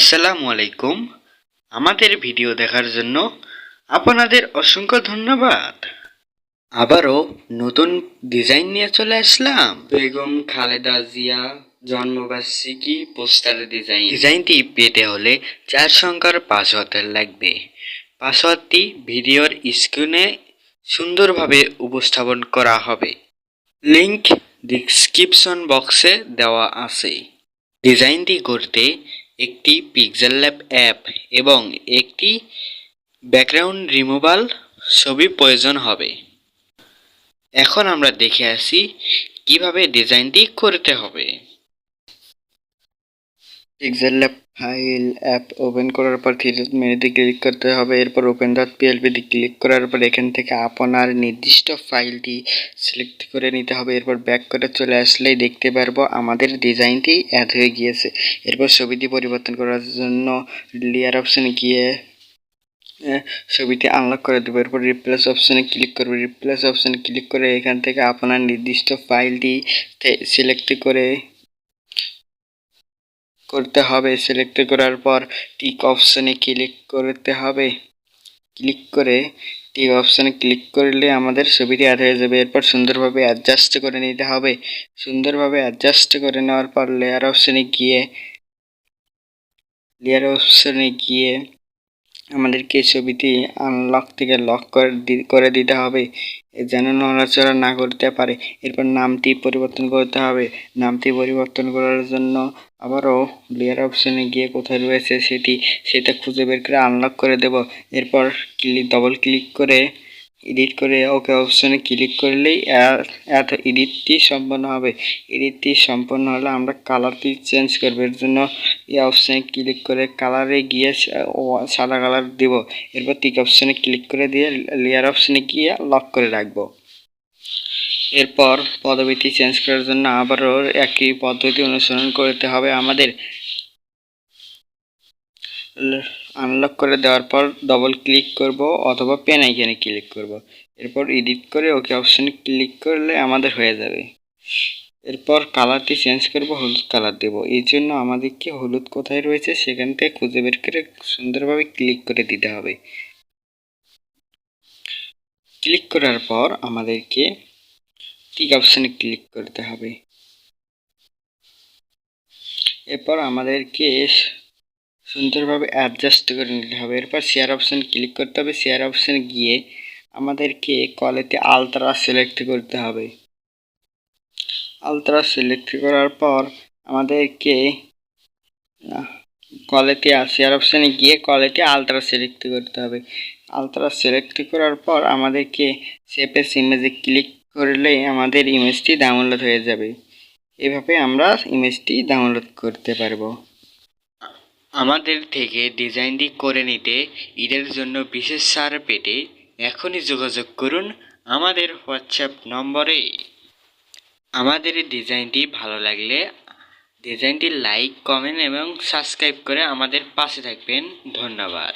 আসসালামু আলাইকুম। আমাদের ভিডিও দেখার জন্য আপনাদের অসংখ্য ধন্যবাদ। আবারও নতুন ডিজাইন নিয়ে চলে আসলাম। বেগম খালেদা জিয়া জন্মবার্ষিকী পোস্টার ডিজাইন। ডিজাইনটি পেতে হলে চার সংখ্যার পাসওয়ার্ড লাগবে। পাসওয়ার্ডটি ভিডিওর স্ক্রিনে সুন্দরভাবে উপস্থাপন করা হবে। লিংক ডিসক্রিপশন বক্সে দেওয়া আছে। ডিজাইনটি করতে একটি পিক্সেল ল্যাব অ্যাপ এবং একটি ব্যাকগ্রাউন্ড রিমুভাল ছবি প্রয়োজন হবে। এখন আমরা দেখে আসি কীভাবে ডিজাইনটি করতে হবে। Pixel Lab file app open করার পর ডট মেনুতে ক্লিক করতে হবে। এরপর ওপেন ডট পিএলপিতে ক্লিক করার পর এখান থেকে আপনার নির্দিষ্ট ফাইলটি সিলেক্ট করে নিতে হবে। এরপর ব্যাক করে চলে আসলেই দেখতে পারব আমাদের ডিজাইনটি অ্যাড হয়ে গিয়েছে। এরপর ছবিটি পরিবর্তন করার জন্য লেয়ার অপশানে গিয়ে ছবিটি আনলক করে দেবো। এরপর রিপ্লেস অপশানে ক্লিক করব। রিপ্লেস অপশানে ক্লিক করে এখান থেকে আপনার নির্দিষ্ট ফাইলটি সিলেক্ট করে করতে হবে। সিলেক্ট করার পর টিক অপশানে ক্লিক করতে হবে। ক্লিক করে টিক অপশানে ক্লিক করলে আমাদের ছবিটি অ্যাড হয়ে যাবে। এরপর সুন্দরভাবে অ্যাডজাস্ট করে নিতে হবে। সুন্দরভাবে অ্যাডজাস্ট করে নেওয়ার পর লেয়ার অপশানে গিয়ে লেয়ার অপশানে গিয়ে আমাদেরকে ছবিটি আনলক থেকে লক করে দিতে হবে। যেন নড়াচড়া না করতে পারে। এরপর নামটি পরিবর্তন করতে হবে। নামটি পরিবর্তন করার জন্য আবারও লেয়ার অপশানে গিয়ে কোথায় রয়েছে সেটি, সেটা খুঁজে বের করে আনলক করে দেব। এরপর ক্লিক ডবল ক্লিক করে এডিট করে ওকে অপশানে ক্লিক করলেই এত এডিটটি সম্পন্ন হবে। এডিটটি সম্পন্ন হলে আমরা কালারটি চেঞ্জ করব। এর জন্য এই অপশানে ক্লিক করে কালারে গিয়ে সাদা কালার দিব। এরপর টিক অপশানে ক্লিক করে দিয়ে লেয়ার অপশানে গিয়ে লক করে রাখব। এরপর পদবিটি চেঞ্জ করার জন্য আবারও একই পদ্ধতি অনুসরণ করতে হবে আমাদের। আনলক করে দেওয়ার পর ডবল ক্লিক করব অথবা পেন আইকনে ক্লিক করব। এরপর এডিট করে ওকে অপশানে ক্লিক করলে আমাদের হয়ে যাবে। এরপর কালারটি চেঞ্জ করব, হলুদ কালার দেব। এই জন্য আমাদেরকে হলুদ কোথায় রয়েছে সেখান থেকে খুঁজে বের করে সুন্দরভাবে ক্লিক করে দিতে হবে। ক্লিক করার পর আমাদেরকে টিক অপশানে ক্লিক করতে হবে। এরপর আমাদেরকে সুন্দরভাবে অ্যাডজাস্ট করে নিতে হবে। এরপর শেয়ার অপশান ক্লিক করতে হবে। শেয়ার অপশানে গিয়ে আমাদেরকে কলেতে আলট্রা সিলেক্ট করতে হবে। আলট্রা সিলেক্ট করার পর আমাদেরকে কলেতে শেয়ার অপশানে গিয়ে কলেতে আলট্রা সিলেক্ট করতে হবে। আলট্রা সিলেক্ট করার পর আমাদেরকে সেপেস ইমেজে ক্লিক করলেই আমাদের ইমেজটি ডাউনলোড হয়ে যাবে। এভাবে আমরা ইমেজটি ডাউনলোড করতে পারব। আমাদের থেকে ডিজাইনটি করে নিতে ঈদের জন্য বিশেষ ছাড় পেতে এখনই যোগাযোগ করুন আমাদের হোয়াটসঅ্যাপ নম্বরে। আমাদের ডিজাইনটি ভালো লাগলে ডিজাইনটি লাইক কমেন্ট এবং সাবস্ক্রাইব করে আমাদের পাশে থাকবেন। ধন্যবাদ।